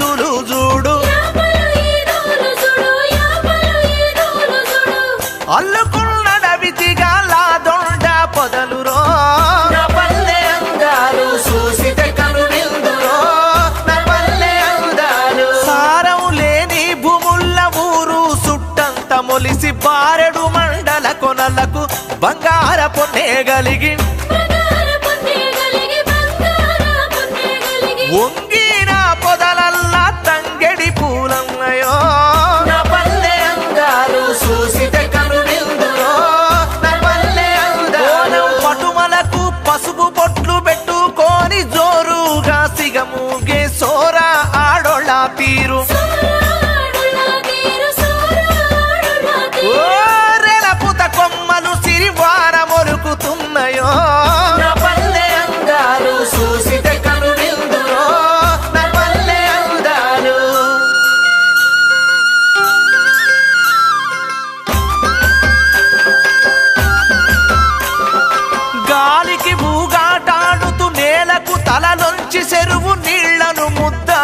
ఈదులు చూడు. చూడు అల్లుకున్నడవితిగా లాదొండ పొదలురో. సుట్టంత మొలిసి బారెడు మండల కొనలకు బంగార పొన్నే గలిగి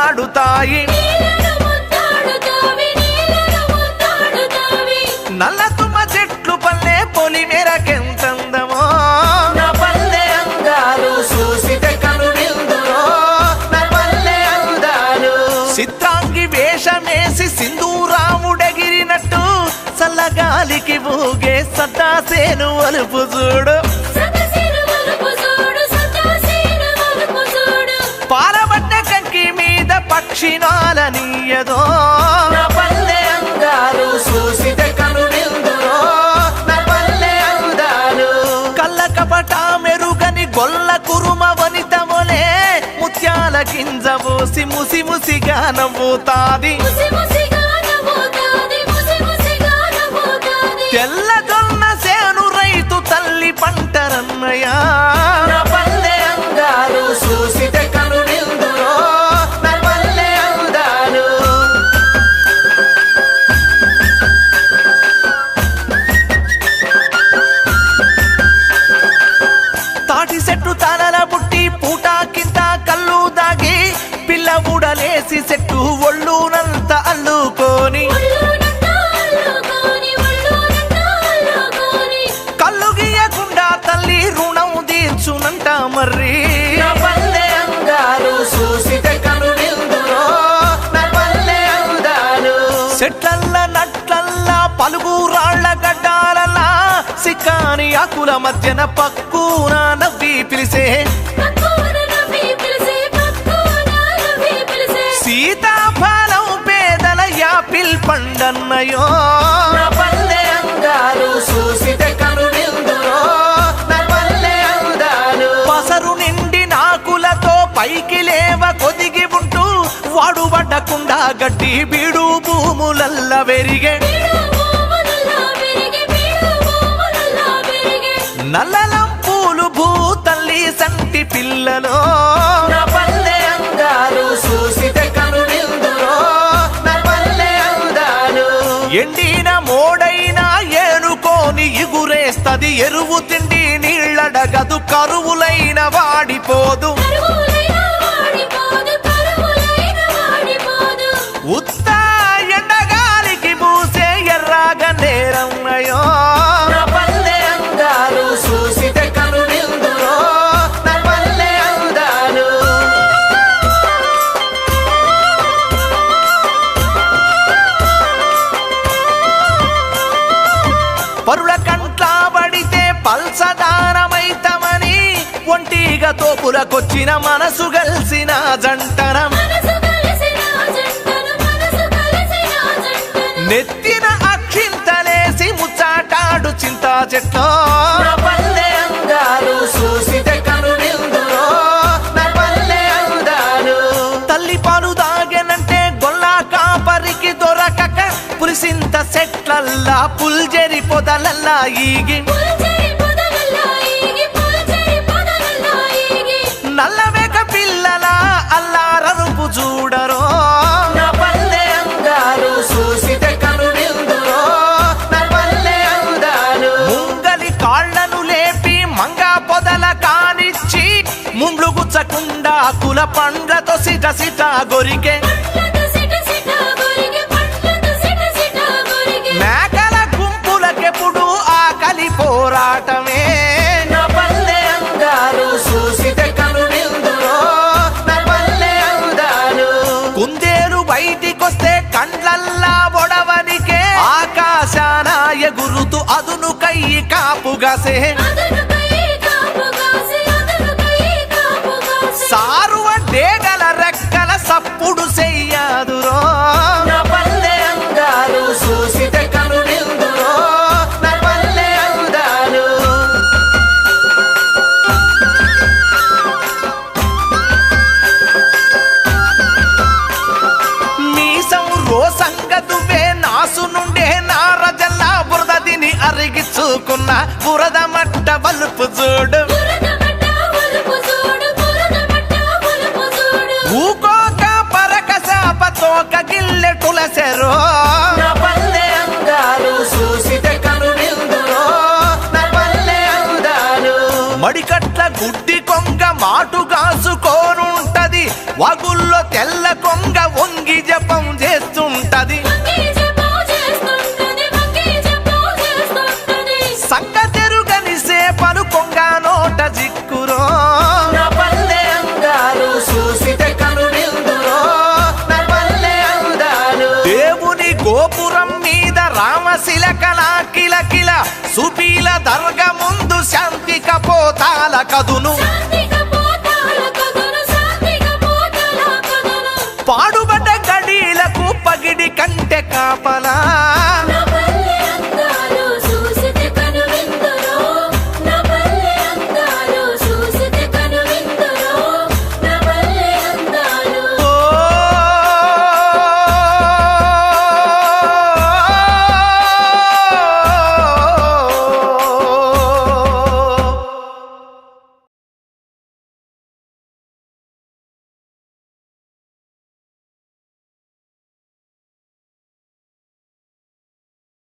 ముద్దాడుతాయి నల్ల తుమ్మ చెట్లు పల్లె పొలి మెరకెంతందమో పల్లె అందాలు నా పల్లె అందాలు. చిత్రాంగి వేషమేసి సింధూరాముడెగిరినట్టు చల్లగాలికి ఊగే సద్దాసేను అలుపు చూడు. మీద పక్షినాలనీయదో నా పల్లె అందాలు చూసితే కను విందురో నా పల్లె అందాలు. కళ్ళ కపట మెరుగని గొల్ల కురుమ వనితములే. ముత్యాల గింజ పోసి ముసి ముసిగా నవ్వుతాది. ముసి ముసిగా నవ్వుతాది ముసి ముసిగా నవ్వుతాది. తెల్ల జొన్న సేను రైతు తల్లి పంటరన్నయ్యా బుడలేసి చెట్టు ఒళ్ళునంత అల్లుకొని. కళ్ళు గీయకుండా తల్లి రుణం తీర్చునంట మర్రి. చెట్లల్ల నట్లల్ల పలుగు రాళ్ళ గడ్డాలలా సిక్కాని ఆకుల మధ్యన పక్కున నవ్వి పిలిసే పండన్నయో నా పల్లె అందాలు చూసితే కను విందురో నా పల్లె అందాలు. పసరు నిండి నాకులతో పైకి లేవ కొదిగి ఉంటూ బీడు భూములల్ల వెరిగే. బీడు భూములల్లా పెరిగి నల్లలం పూలు భూ తల్లి సంటి పిల్లలో. ఇగురేస్తది తిండి నీళ్ళడగదు కరువులైన వాడిపోదు. కరువులైన వాడిపోదు ఒంటిగా తోపులకొచ్చిన మనసు గల్సిన జంటనం. మనసు కలిసిన జంటను నెత్తిన అక్షింతలేసి ముచ్చాటాడు చింతా చెట్లో తల్లి పాలు దాగెనంటే గొల్లా కాపరికి దొరకక పులిసింత చెట్లల్లా పుల్జెరి పొదలల్లా ఈగి. ఆకుల పండ్లతో సిట సిట గొరికే. మేకల గుంపులకెప్పుడు ఆకలి పోరాటమే. నా పల్లె అందాలు చూసితే కనునిందులో బయటికొస్తే కండ్లల్లా బొడవనికే ఆకాశాన అదును కయ్యి బురద మట్ట వలుపు చూడు. ఊకోక పరక శాప తోక గిల్లె టులసెరో మడికట్ల గుడ్డి కొంగ మాటు కాసుకోనుంటది వగుల్లో తెల్ల కొంగ వంగి జపం సుపీల దర్గ ముందు శాంతి కపోతాల కదును. శాంతి